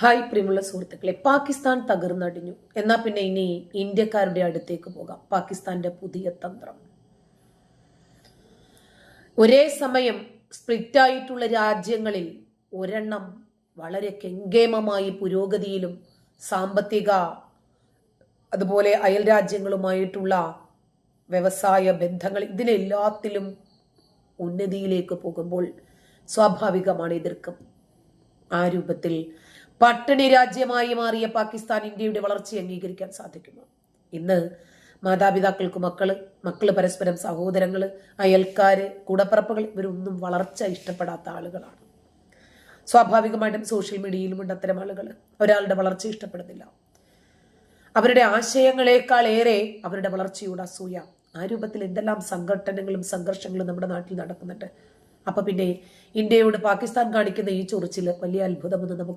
Hi പ്രിയമുള്ള സുഹൃത്തുക്കളെ പാകിസ്ഥാൻ തകർന്നടിഞ്ഞു. എന്നാൽ പിന്നെ ഇനി ഇന്ത്യക്കാരുടെ അടുത്തേക്ക് പോകാം. പാകിസ്ഥാന്റെ പുതിയ തന്ത്രം. ഒരേ സമയം സ്പ്ലിറ്റ് ആയിട്ടുള്ള രാജ്യങ്ങളിൽ ഒരെണ്ണം വളരെ കെങ്കേമമായി പുരോഗതിയിലും സാമ്പത്തിക അതുപോലെ അയൽ രാജ്യങ്ങളുമായിട്ടുള്ള വ്യവസായ ബന്ധങ്ങൾ ഇതിനെല്ലാത്തിലും ഉന്നതിയിലേക്ക് പോകുമ്പോൾ സ്വാഭാവികമാണ് എതിർക്കും. ആ രൂപത്തിൽ പട്ടിണി രാജ്യമായി മാറിയ പാകിസ്ഥാൻ ഇന്ത്യയുടെ വളർച്ചയെ അംഗീകരിക്കാൻ സാധിക്കുന്നു ഇന്ന് മാതാപിതാക്കൾക്ക് മക്കൾ മക്കൾ പരസ്പരം സഹോദരങ്ങൾ അയൽക്കാര് കൂടപ്പറപ്പുകൾ ഇവരൊന്നും വളർച്ച ഇഷ്ടപ്പെടാത്ത ആളുകളാണ്. സ്വാഭാവികമായിട്ടും സോഷ്യൽ മീഡിയയിലും ഉണ്ട് അത്തരം ആളുകൾ ഒരാളുടെ വളർച്ച ഇഷ്ടപ്പെടുന്നില്ല. അവരുടെ ആശയങ്ങളെക്കാൾ ഏറെ അവരുടെ വളർച്ചയോട് അസൂയ. ആ രൂപത്തിൽ എന്തെല്ലാം സംഘടനകളും സംഘർഷങ്ങളും നമ്മുടെ നാട്ടിൽ നടക്കുന്നുണ്ട്. അപ്പൊ പിന്നെ ഇന്ത്യയോട് പാകിസ്ഥാൻ കാണിക്കുന്ന ഈ ചൊറിച്ചിൽ വലിയ അത്ഭുതമെന്ന് നമുക്ക്